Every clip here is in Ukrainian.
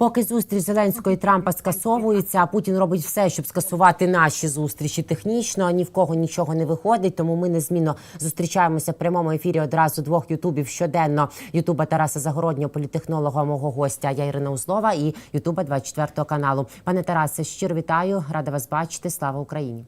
Поки зустріч Зеленського і Трампа скасовується, а Путін робить все, щоб скасувати наші зустрічі технічно. Ні в кого нічого не виходить. Тому ми незмінно зустрічаємося в прямому ефірі одразу двох ютубів щоденно. Ютуба Тараса Загороднього, політехнолога, мого гостя. Я Ірина Узлова і Ютуба 24 каналу. Пане Тарасе, щиро вітаю, рада вас бачити. Слава Україні.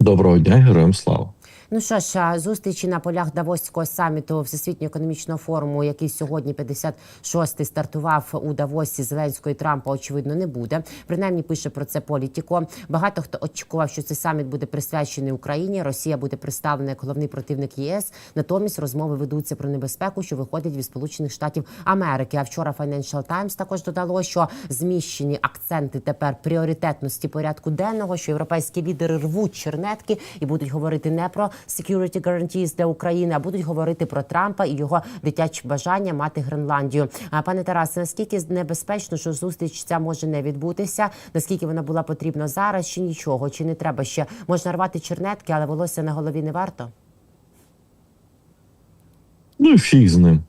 Доброго дня, героям слава. Ну що ж, зустрічі на полях Давоського саміту Всесвітнього економічного форуму, який сьогодні 56-й стартував у Давосі Зеленського і Трампа, очевидно, не буде. Принаймні пише про це політіко. Багато хто очікував, що цей саміт буде присвячений Україні. Росія буде представлена як головний противник ЄС. Натомість розмови ведуться про небезпеку, що виходить від Сполучених Штатів Америки. А вчора Financial Times також додало, що зміщені акценти тепер пріоритетності порядку денного, що європейські лідери рвуть чернетки і будуть говорити не про security guarantees для України, а будуть говорити про Трампа і його дитячі бажання мати Гренландію. А пане Тарасе, наскільки небезпечно, що зустріч ця може не відбутися? Наскільки вона була потрібна зараз, чи нічого? Чи не треба ще можна рвати чернетки, але волосся на голові не варто? Ну фіг з ним.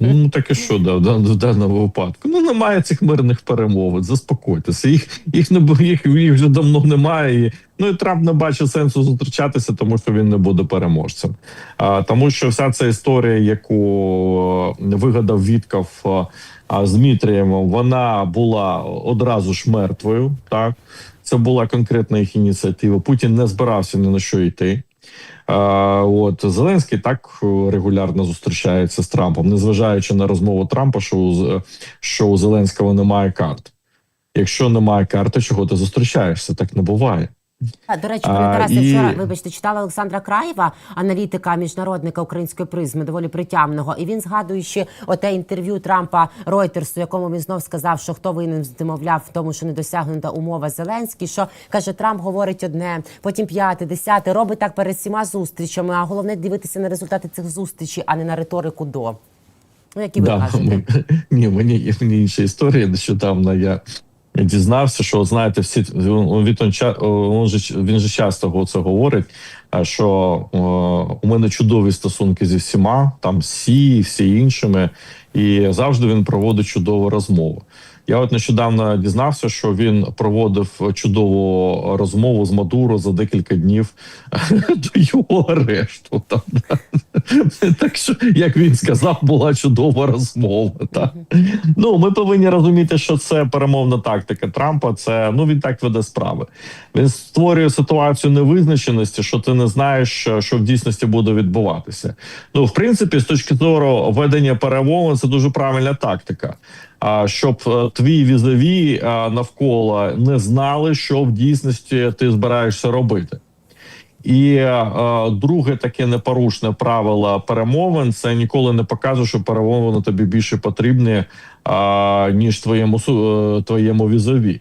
Ну так і що да, в дан- в даному випадку? Ну немає цих мирних перемовин. Заспокойтеся. Їх їх не їх, їх вже давно немає. І, ну і Трамп не бачить сенсу зустрічатися, тому що він не буде переможцем. А, тому що вся ця історія, яку е, вигадав Вітков е, а, з Дмитрієм, вона була одразу ж мертвою. Так це була конкретна їх ініціатива. Путін не збирався ні на що йти. От Зеленський так е, регулярно зустрічається з Трампом, незважаючи на розмову Трампа, що у, що у Зеленського немає карт. Якщо немає карти, чого ти зустрічаєшся? Так не буває. До речі, пане Тарасе, і- вчора, вибачте, читала Олександра Краєва, аналітика міжнародника української призми, доволі притямного. І він згадує ще оте інтерв'ю Трампа Ройтерсу, якому він знов сказав, що хто винен здимовляв в тому, що не досягнута умова Зеленський. Що каже, Трамп говорить одне, потім п'яте, десяте, робить так перед всіма зустрічами. А головне дивитися на результати цих зустрічей, а не на риторику до. Ну, які ви кажете? ми- ні, мені, мені інша історія. Нещодавно я дізнався, що знаєте, всі він, він, же, часто це говорить. а, Що о, у мене чудові стосунки зі всіма, там всі, всі іншими, і завжди він проводить чудову розмову. Я от нещодавно дізнався, що він проводив чудову розмову з Мадуро за декілька днів до його арешту. Там. Так що, як він сказав, була чудова розмова. Так. Ну, ми повинні розуміти, що це перемовна тактика Трампа. Це ну він так веде справи. Він створює ситуацію невизначеності, що ти не знаєш, що, що в дійсності буде відбуватися. Ну, в принципі, з точки зору ведення перемовин, це дуже правильна тактика. Щоб е, твій візові е, навколо не знали, що в дійсності ти збираєшся робити. І е, друге таке непорушне правило перемовин це ніколи не покаже, що перемовини тобі більше потрібні, е, ніж твоєму е, твоєму візові.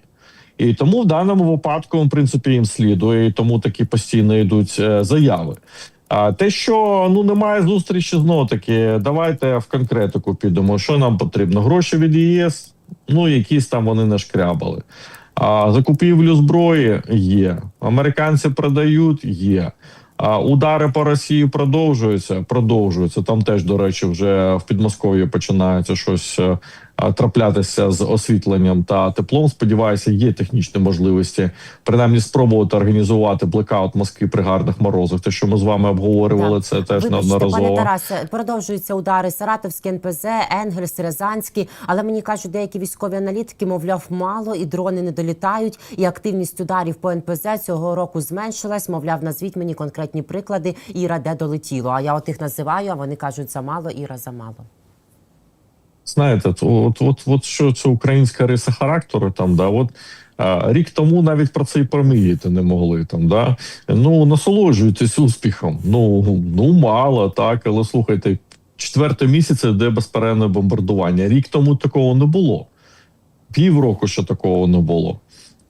І тому в даному випадку, в принципі, їм слідує, і тому такі постійно йдуть е, заяви. А те, що ну немає зустрічі, знову таки, давайте в конкретику підемо. Що нам потрібно? Гроші від ЄС, ну якісь там вони нашкрябали. А закупівлю зброї є. Американці продають, є. А удари по Росії продовжуються. Продовжуються. Там теж, до речі, вже в Підмосков'ї починається щось е, траплятися з освітленням та теплом. Сподіваюся, є технічні можливості принаймні спробувати організувати блекаут Москви при гарних морозах. Те, що ми з вами обговорювали, це теж Вибачте, неодноразово. Пане Тарасе, продовжуються удари Саратовський НПЗ, Енгельс, Рязанський. Але мені кажуть, деякі військові аналітики, мовляв, мало і дрони не долітають. І активність ударів по НПЗ цього року зменшилась. Мовляв, назвіть мені конкретні приклади. Іра, де долетіло. А я от їх називаю, а вони кажуть замало, Іра замало. Знаєте, от, от, от що це українська риса характеру, там да, от рік тому навіть про це і проміряти не могли. Там да ну насолоджуйтесь успіхом. Ну ну мало так, але слухайте, четвертий місяць йде безперервне бомбардування. Рік тому такого не було. Півроку ще такого не було.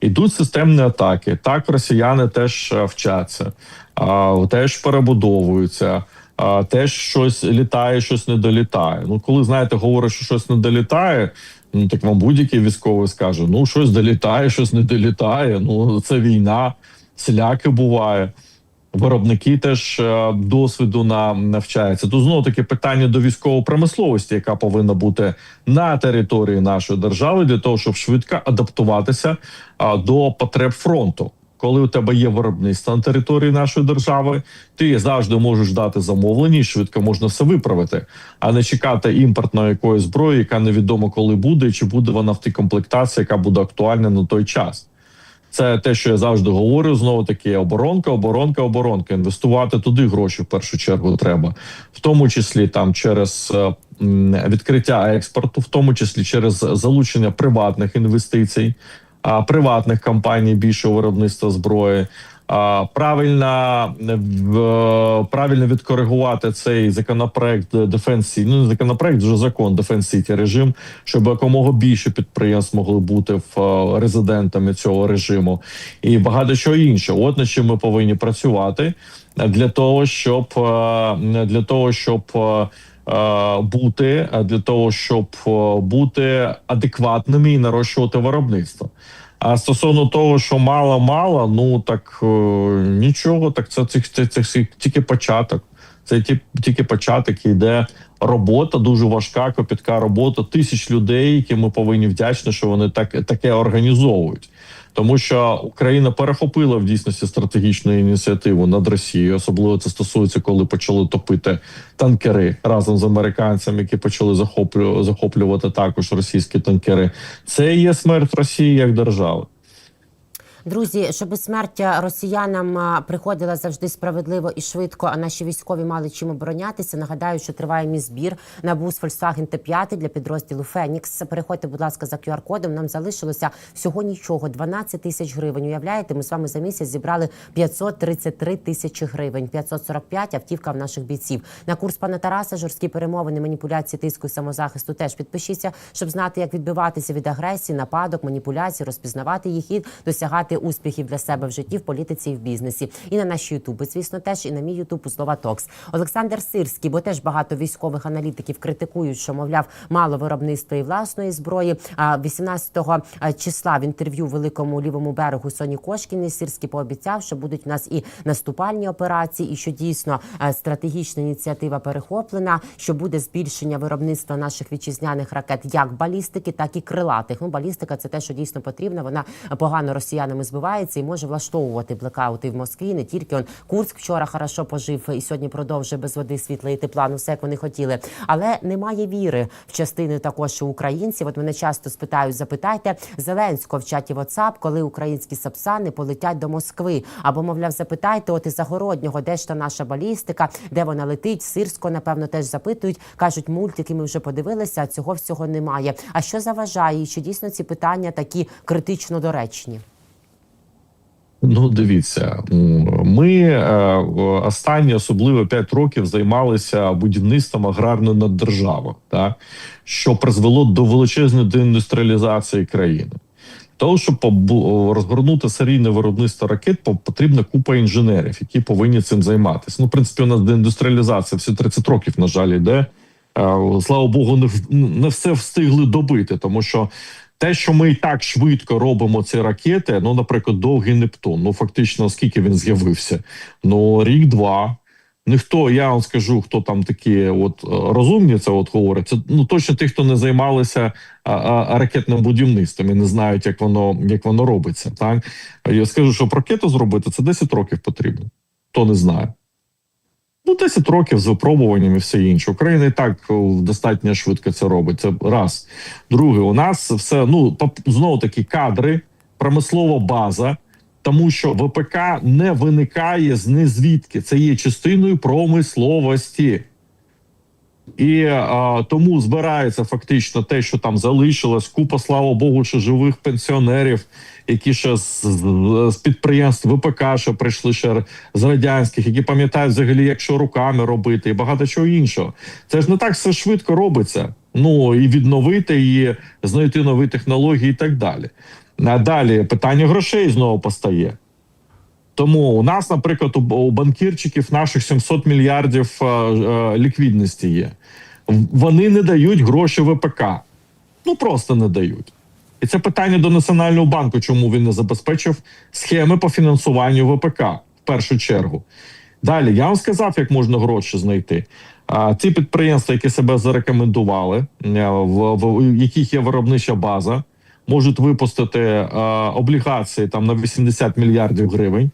Ідуть системні атаки. Так, росіяни теж е, вчаться, а, теж перебудовуються, а, теж щось літає, щось не долітає. Ну, коли знаєте, говорять, що щось не долітає, ну так вам будь-який військовий скаже: ну щось долітає, щось не долітає. Ну це війна, всіляке буває. Виробники теж е, досвіду на навчаються. Тут знову таки питання до військової промисловості, яка повинна бути на території нашої держави, для того, щоб швидко адаптуватися до потреб фронту. Коли у тебе є виробництво на території нашої держави, ти завжди можеш дати замовлення і швидко можна все виправити, а не чекати імпортної якоїсь зброї, яка невідомо коли буде, чи буде вона в тій комплектації, яка буде актуальна на той час. Це те, що я завжди говорю. Знову таки оборонка, оборонка, оборонка. Інвестувати туди гроші в першу чергу треба, в тому числі там через е, відкриття експорту, в тому числі через залучення приватних інвестицій, приватних компаній більшого виробництва зброї. Правильно правильно відкоригувати цей законопроект City, ну законопроект, вже закон City режим, щоб якомога більше підприємств могли бути в е, резидентами цього режиму, і багато чого іншого. От над чим ми повинні працювати для того, щоб е, для того, щоб е, бути е, для того, щоб е, бути адекватними і нарощувати виробництво. А стосовно того, що мало мало, ну так е, нічого, так це, це, це, це, тільки початок. Це ті- тільки початок, йде робота, дуже важка, копітка робота тисяч людей, які ми повинні вдячні, що вони так таке організовують. Тому що Україна перехопила в дійсності стратегічну ініціативу над Росією. Особливо це стосується, коли почали топити танкери разом з американцями, які почали захоплю, захоплювати також російські танкери. Це є смерть Росії як держави. Друзі, щоб смерть росіянам приходила завжди справедливо і швидко, а наші військові мали чим оборонятися. Нагадаю, що триває мій збір на бус Volkswagen Т5 для підрозділу Фенікс. Переходьте, будь ласка, за QR-кодом. Нам залишилося всього нічого 12 тисяч гривень. Уявляєте, ми з вами за місяць зібрали 533 тисячі гривень. 545 автівка в наших бійців. На курс пана Тараса жорсткі перемовини, маніпуляції, тиску самозахисту. Теж підпишіться, щоб знати, як відбиватися від агресії, нападок, маніпуляцій, розпізнавати їх і досягати успіхів для себе в житті, в політиці і в бізнесі. І на наші ютуби, звісно, теж і на мій ютуб у слова Токс. Олександр Сирський, бо теж багато військових аналітиків критикують, що мовляв мало виробництва і власної зброї. А 18 числа в інтерв'ю великому лівому берегу Соні Кошкіні Сирський пообіцяв, що будуть у нас і наступальні операції, і що дійсно стратегічна ініціатива перехоплена, що буде збільшення виробництва наших вітчизняних ракет, як балістики, так і крилатих. Ну, балістика це те, що дійсно потрібно. Вона погано росіянами збивається і може влаштовувати блекаути в Москві. Не тільки он Курск вчора хорошо пожив і сьогодні продовжує без води, світла і тепла. Ну все як вони хотіли. Але немає віри в частини також українців. От мене часто спитають, запитайте Зеленського в чаті WhatsApp, коли українські сапсани полетять до Москви. Або, мовляв, запитайте, от із Загороднього, де ж та наша балістика, де вона летить. Сирсько, напевно, теж запитують. кажуть, мультики ми вже подивилися, а цього всього немає. А що заважає? І чи дійсно ці питання такі критично доречні? Ну, дивіться, ми е, останні особливо 5 років займалися будівництвом аграрної наддержави, так що призвело до величезної деіндустріалізації країни. Того, щоб розгорнути серійне виробництво ракет, потрібна купа інженерів, які повинні цим займатися. Ну, в принципі, у нас деіндустріалізація всі 30 років, на жаль, йде. Е, Слава Богу, не все встигли добити, тому що те, що ми і так швидко робимо ці ракети, ну, наприклад, довгий Нептун, ну фактично, скільки він з'явився? Ну, рік-два. Ніхто, я вам скажу, хто там такі от е, розумні, це от говорить. Це ну точно ті, хто не займалися ракетним будівництвом і не знають, як воно як воно робиться. Так я скажу, щоб ракету зробити, це 10 років потрібно. Хто не знає. Ну, 10 років з випробуванням і все інше. Україна і так достатньо швидко це робить. Це раз. Друге, у нас все ну знову таки кадри, промислова база, тому що ВПК не виникає з незвідки. Це є частиною промисловості. І а, тому збирається фактично те, що там залишилось. Купа, слава Богу, що живих пенсіонерів, які ще з, з, підприємств ВПК ще прийшли ще з радянських, які пам'ятають взагалі, як що руками робити, і багато чого іншого. Це ж не так все швидко робиться. Ну і відновити, і знайти нові технології, і так далі. А далі питання грошей знову постає. Тому у нас, наприклад, у, у банкірчиків наших 700 мільярдів е, е, ліквідності є. Вони не дають гроші ВПК. Ну просто не дають. І це питання до Національного банку, чому він не забезпечив схеми по фінансуванню ВПК. в першу чергу. Далі я вам сказав, як можна гроші знайти. А ці підприємства, які себе зарекомендували, е, в, в яких є виробнича база, можуть випустити а, облігації там на 80 мільярдів гривень.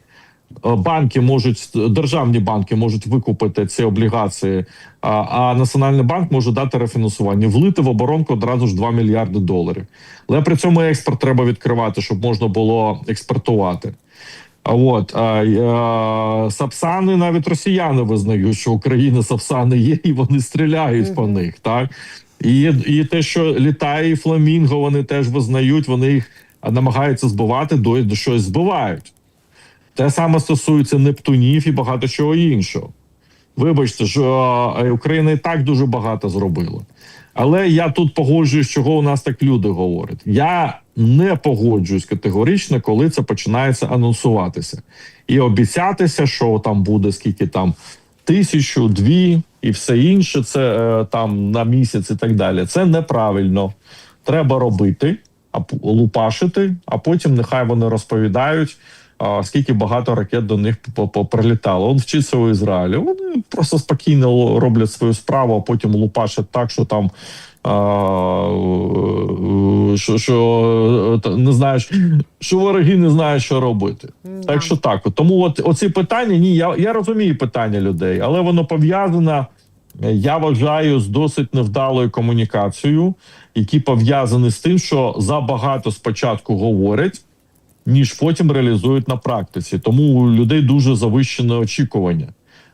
Е, Банки можуть державні банки можуть викупити ці облігації, а, а Національний банк може дати рефінансування, влити в оборонку одразу ж 2 мільярди доларів. Але при цьому експорт треба відкривати, щоб можна було експортувати. А от а, а, Сапсани навіть росіяни визнають, що Україна Сапсани є, і вони стріляють по них. Так і, і те, що літає і фламінго, вони теж визнають, вони їх намагаються збивати, до, до щось збивають. Те саме стосується Нептунів і багато чого іншого. Вибачте, що е, Україна і так дуже багато зробила. Але я тут погоджуюсь, чого у нас так люди говорять. Я не погоджуюсь категорично, коли це починається анонсуватися і обіцятися, що там буде скільки там тисячу, дві і все інше. Це е, там на місяць і так далі. Це неправильно. Треба робити, лупашити, а потім нехай вони розповідають. А, Скільки багато ракет до них прилітало. Он вчиться у Ізраїлі. Вони просто спокійно роблять свою справу, а потім лупашать так, що там а, е, що, що е, не знаєш, що вороги не знають, що робити. Так що так. Тому от оці питання, ні, я, я розумію питання людей, але воно пов'язане, я вважаю, з досить невдалою комунікацією, які пов'язані з тим, що забагато спочатку говорять, ніж потім реалізують на практиці. Тому у людей дуже завищене очікування.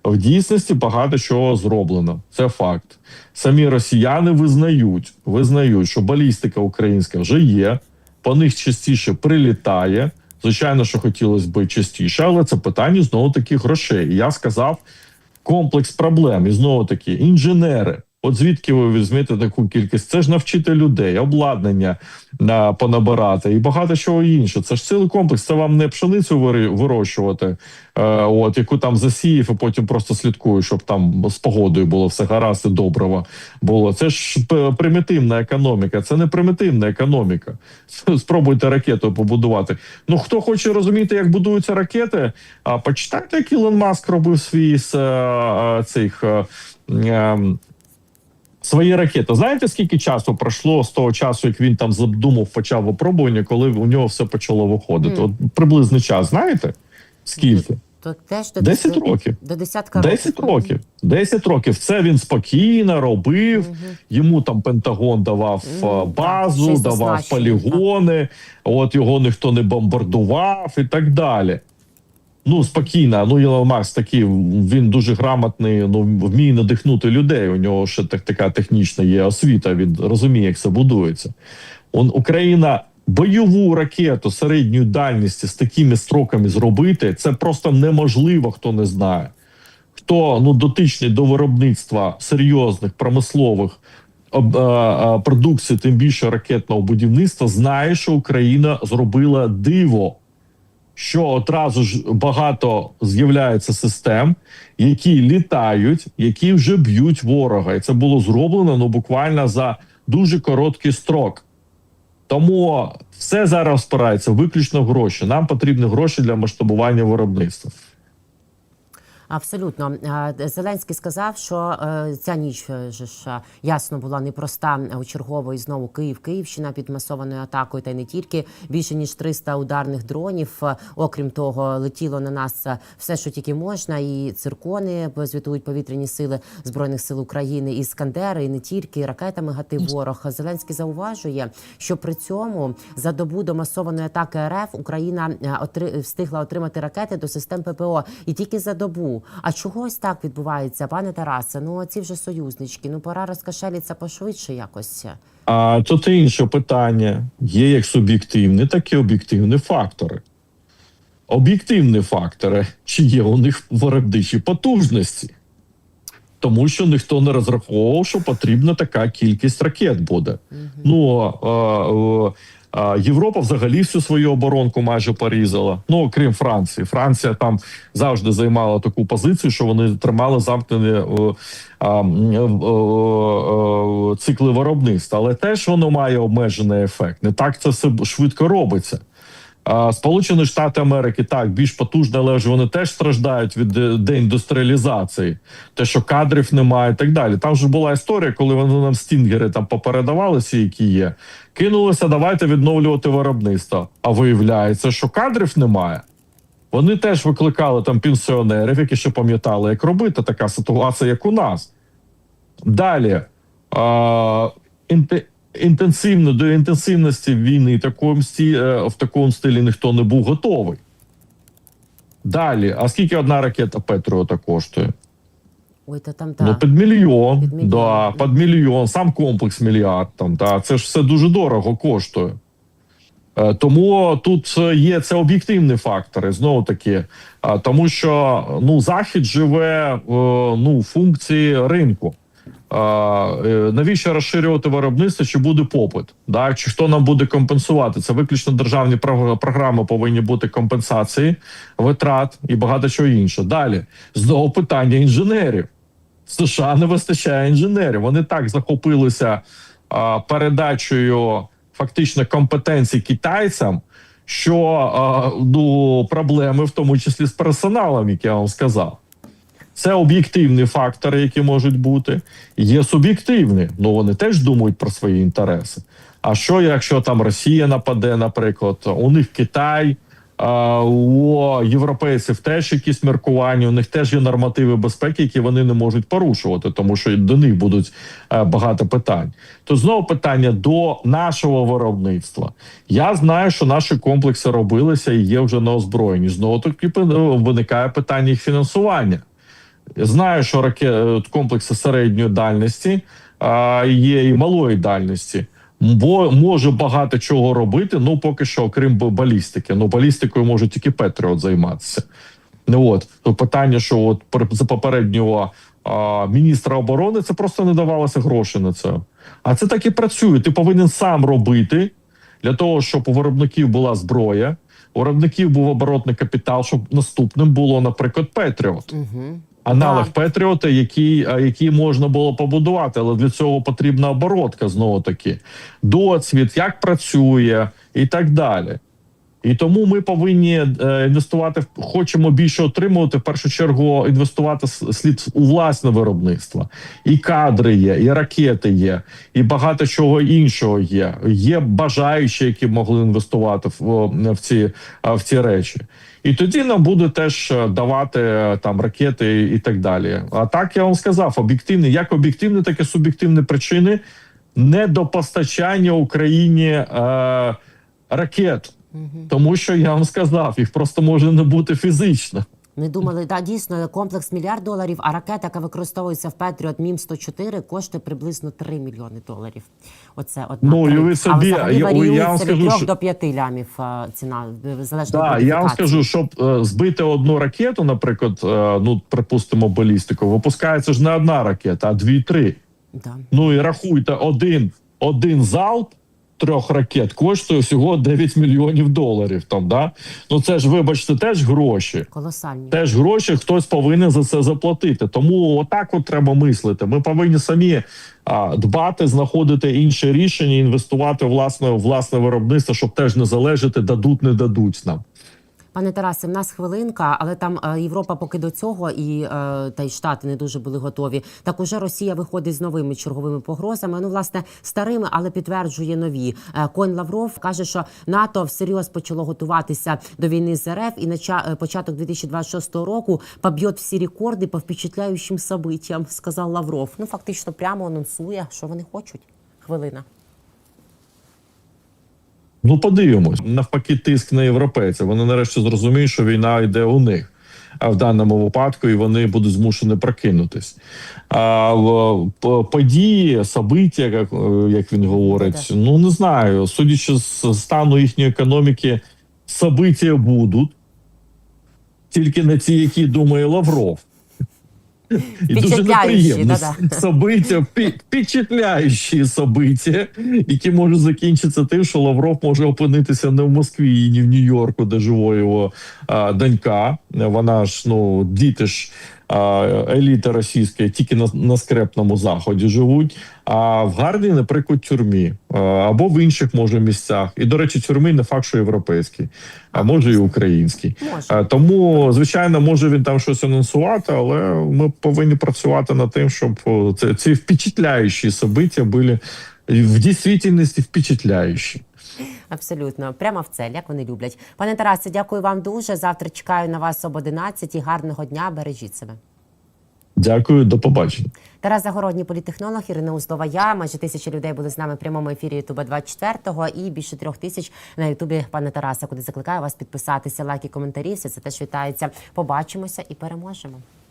В дійсності багато чого зроблено. Це факт. Самі росіяни визнають, визнають, що балістика українська вже є, по них частіше прилітає. Звичайно, що хотілося б частіше, але це питання знову таки грошей. Я сказав комплекс проблем. І знову таки, інженери. От звідки ви візьмете таку кількість? Це ж навчити людей, обладнання на понабирати і багато чого інше. Це ж цілий комплекс. Це вам не пшеницю вирощувати, е, от яку там засіяв, і потім просто слідкую, щоб там з погодою було все гаразд і доброго було. Це ж примітивна економіка. Це не примітивна економіка. Спробуйте ракету побудувати. Ну хто хоче розуміти, як будуються ракети, а почитайте, як Ілон Маск робив свій з е, е, цих. е, ем, Свої ракети. Знаєте, скільки часу пройшло з того часу, як він там задумав, почав випробування, коли у нього все почало виходити? Мгм. От приблизний час, знаєте? Скільки? То теж до 10 десяти- років. До десятка років. 10 років. 10 років. Це він спокійно робив. Мгм. Йому там Пентагон давав е, базу, щось давав полігони, от його ніхто не бомбардував і так далі. Ну, спокійно. Ну, Ілон Макс такий, він дуже грамотний, ну, вміє надихнути людей. У нього ще так, така технічна є освіта, він розуміє, як це будується. Он, Україна бойову ракету середньої дальності з такими строками зробити, це просто неможливо, хто не знає. Хто ну, дотичний до виробництва серйозних промислових е, е, продукцій, тим більше ракетного будівництва, знає, що Україна зробила диво що одразу ж багато з'являється систем, які літають, які вже б'ють ворога, і це було зроблено ну буквально за дуже короткий строк. Тому все зараз спирається виключно гроші. Нам потрібні гроші для масштабування виробництва. Абсолютно. Е, Зеленський сказав, що е, ця ніч е, ж ясно була непроста. У чергової знову Київ, Київщина під масованою атакою, та й не тільки. Більше ніж 300 ударних дронів. Окрім того, летіло на нас все, що тільки можна, і циркони звітують повітряні сили збройних сил України, і скандери, і не тільки. І ракетами гатив ворог. Зеленський зауважує, що при цьому за добу до масованої атаки РФ Україна отри- встигла отримати ракети до систем ППО і тільки за добу. А чогось так відбувається, пане Тарасе? Ну ці вже союзнички. Ну пора розкашеліться пошвидше якось. А тут інше питання: є як суб'єктивні, так і об'єктивні фактори. Об'єктивні фактори, чи є у них виробничі потужності, тому що ніхто не розраховував, що потрібна така кількість ракет буде. Ну а, а, а, Європа взагалі всю свою оборонку майже порізала. Ну окрім Франції. Франція там завжди займала таку позицію, що вони тримали замкнені е, е, е, цикли виробництва, але теж воно має обмежений ефект. Не так це все швидко робиться. Сполучені Штати Америки так більш потужні, але ж вони теж страждають від е, деіндустріалізації, те, що кадрів немає, і так далі. Там же була історія, коли вони нам стінгери там попередавали всі, які є. Кинулися, давайте відновлювати виробництво. А виявляється, що кадрів немає. Вони теж викликали там пенсіонерів, які ще пам'ятали, як робити така ситуація, як у нас. Далі. Інте, інтенсивно до інтенсивності війни такому е, в такому стилі ніхто не був готовий. Далі, а скільки одна ракета Петріота коштує? Ой, та там Ну, під мільйон. Під мільйон, Да, під мільйон, сам комплекс мільярд. Там, та, це ж все дуже дорого коштує. Е, Тому тут е, є це об'єктивні фактори, знову таки, тому що ну, Захід живе ну, функції ринку. Е, Навіщо розширювати виробництво, чи буде попит? Да? Чи хто нам буде компенсувати? Це виключно державні програми повинні бути компенсації, витрат і багато чого інше. Далі знову питання інженерів. США не вистачає інженерів. Вони так захопилися а, передачею фактично компетенцій китайцям, що а, ну, проблеми, в тому числі з персоналом, як я вам сказав. Це об'єктивні фактори, які можуть бути. Є суб'єктивні. Ну вони теж думають про свої інтереси. А що, якщо там Росія нападе, наприклад, у них Китай, у європейців теж якісь міркування, у них теж є нормативи безпеки, які вони не можуть порушувати, тому що до них будуть е, багато питань. То знову питання до нашого виробництва. Я знаю, що наші комплекси робилися і є вже на озброєнні. Знову таки виникає питання їх фінансування. Знаю, що раке... комплекси середньої дальності а, є і малої дальності. Бо може багато чого робити. Ну поки що, окрім балістики. Ну балістикою може тільки Петріот займатися. Ну от то питання, що от за попереднього а, міністра оборони це просто не давалося грошей на це. А це так і працює. Ти повинен сам робити для того, щоб у виробників була зброя, у виробників був оборотний капітал, щоб наступним було, наприклад, Петріот Угу. Аналог Так. Петріота, який, а, який можна було побудувати, але для цього потрібна оборотка знову таки, досвід, як працює і так далі. І тому ми повинні е, інвестувати, хочемо більше отримувати. В першу чергу інвестувати слід у власне виробництво. І кадри є, і ракети є, і багато чого іншого є. Є бажаючі, які могли інвестувати в, в ці в ці речі. І тоді нам буде теж е, давати е, там ракети і так далі. А так я вам сказав, об'єктивні, як об'єктивні, так і суб'єктивні причини недопостачання Україні е, ракет. Тому що я вам сказав, їх просто може не бути фізично. Ми думали, да, дійсно, комплекс мільярд доларів, а ракета, яка використовується в Петріот Мім 104 коштує приблизно 3 мільйони доларів. Оце одна Ну, і ви собі, взагалі я- я вам варіюється від скажу, 3 що- до 5 лямів е, ціна, залежно Так, від я вам скажу, щоб е, збити одну ракету, наприклад, е, ну припустимо балістику, випускається ж не одна ракета, а дві-три. Да. Ну і рахуйте, один, один залп трьох ракет коштує всього 9 мільйонів доларів. Там да ну це ж, вибачте, теж гроші. Колосальні. Теж гроші хтось повинен за це заплатити. Тому отак от треба мислити. Ми повинні самі а, дбати, знаходити інше рішення, інвестувати власне в власне виробництво, щоб теж не залежати, дадуть, не дадуть нам. Пане Тарасе, в нас хвилинка, але там е, Європа поки до цього і е, та й Штати не дуже були готові. Так уже Росія виходить з новими черговими погрозами. Ну, власне, старими, але підтверджує нові. Е, Конь Лавров каже, що НАТО всерйоз почало готуватися до війни з РФ, і е, початок 2026 року поб'є всі рекорди по впечатляючим событиям, сказав Лавров. Ну фактично прямо анонсує, що вони хочуть. Хвилина. Ну, подивимось. Навпаки, тиск на європейців. Вони нарешті зрозуміють, що війна йде у них. А в даному випадку і вони будуть змушені прокинутись. А події, собиття, як, як він говорить, ну не знаю. Судячи з стану їхньої економіки, собиття будуть. Тільки не ті, які думає Лавров. І дуже неприємне. Собиття, впечатляючі собиття, які можуть закінчитися тим, що Лавров може опинитися не в Москві і не в Нью-Йорку, де живе його а, донька. Вона ж, ну, діти ж еліта російська тільки на, на скрепному заході живуть, а в гарній, наприклад, тюрмі або в інших може місцях. І до речі, тюрми не факт, що європейські, а може і українські. Може. Тому, звичайно, може він там щось анонсувати, але ми повинні працювати над тим, щоб це ці впечатляючі события були в дійсності впечатляючі. Абсолютно, прямо в цель, як вони люблять. Пане Тарасе, дякую вам дуже. Завтра чекаю на вас об 11. Гарного дня, бережіть себе. Дякую, до побачення. Тарас Загородній політехнолог, Ірина Узлова. Я майже тисяча людей були з нами в прямому ефірі Ютуба 24-го і більше трьох тисяч на Ютубі пане Тараса, куди закликаю вас підписатися, лайки, коментарі. Все це теж вітається. Побачимося і переможемо.